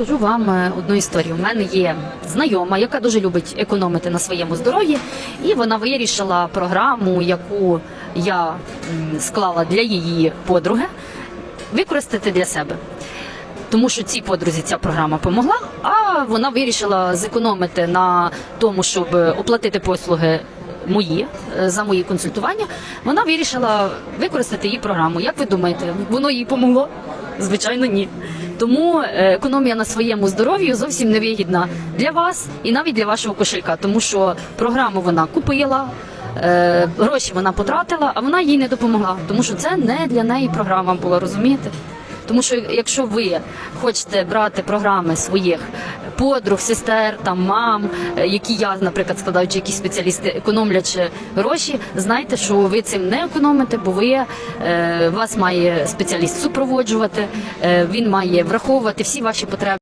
розкажу вам е, одну історію. У мене є знайома, яка дуже любить економити на своєму здоров'ї, і вона вирішила програму, яку я склала для її подруги, використати для себе. Тому що цій подрузі ця програма допомогла, а вона вирішила зекономити на тому, щоб оплатити послуги мої е, за мої консультування. Вона вирішила використати її програму. Як ви думаєте, воно їй помогло? Звичайно, ні. Тому е, економія на своєму здоров'ю зовсім не вигідна для вас і навіть для вашого кошелька, тому що програму вона купила. е, Гроші вона потратила, а вона їй не допомогла, тому що це не для неї програма була, розумієте? Тому що якщо ви хочете брати програми своїх подруг, сестер, там мам, е, які я, наприклад, складаючи якісь спеціалісти, економлячи гроші, знайте, що ви цим не економите, бо ви е, вас має спеціаліст супроводжувати, е, він має враховувати всі ваші потреби.